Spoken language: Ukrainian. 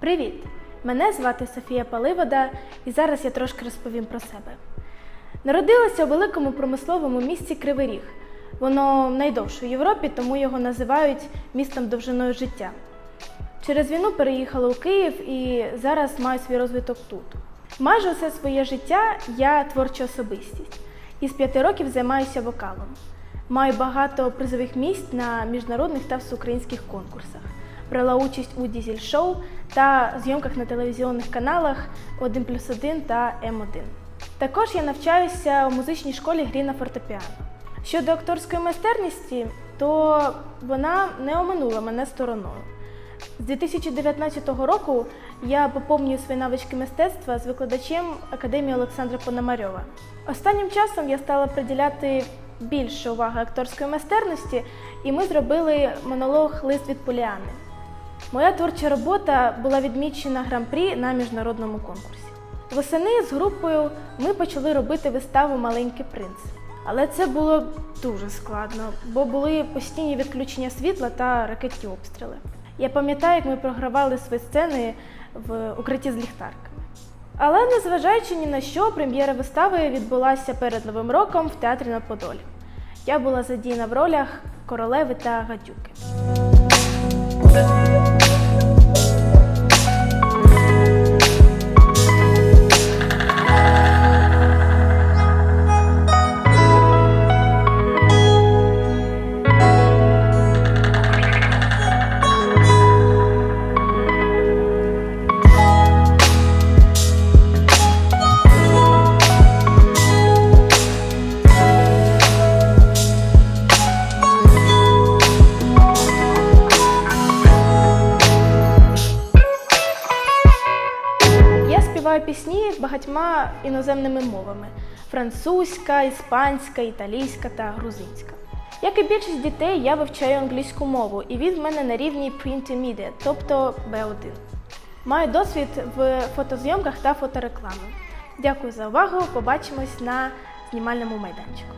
Привіт! Мене звати Софія Паливода, і зараз я трошки розповім про себе. Народилася у великому промисловому місті Кривий Ріг. Воно найдовше в Європі, тому його називають містом довжиною життя. Через війну переїхала у Київ і зараз маю свій розвиток тут. Майже все своє життя я творча особистість. Із п'яти років займаюся вокалом. Маю багато призових місць на міжнародних та всеукраїнських конкурсах. Брала участь у дізель-шоу та зйомках на телевізійних каналах 1 плюс 1 та М1. Також я навчаюся у музичній школі грі на фортепіано. Щодо акторської майстерності, то вона не оминула мене стороною. З 2019 року я поповнюю свої навички мистецтва з викладачем Академії Олександра Пономарьова. Останнім часом я стала приділяти більше уваги акторської майстерності, і ми зробили монолог Лист від Поліани. Моя творча робота була відмічена гран-прі на міжнародному конкурсі. Восени з групою ми почали робити виставу Маленький принц. Але це було дуже складно, бо були постійні відключення світла та ракетні обстріли. Я пам'ятаю, як ми програвали свої сцени в укритті з ліхтарками. Але незважаючи ні на що, прем'єра вистави відбулася перед Новим роком в театрі на Подолі. Я була задіяна в ролях королеви та гадюки. Співаю пісні багатьма іноземними мовами: французька, іспанська, італійська та грузинська. Як і більшість дітей, я вивчаю англійську мову, і він в мене на рівні Pre-Intermediate, тобто B1. Маю досвід в фотозйомках та фоторекламі. Дякую за увагу. Побачимось на знімальному майданчику.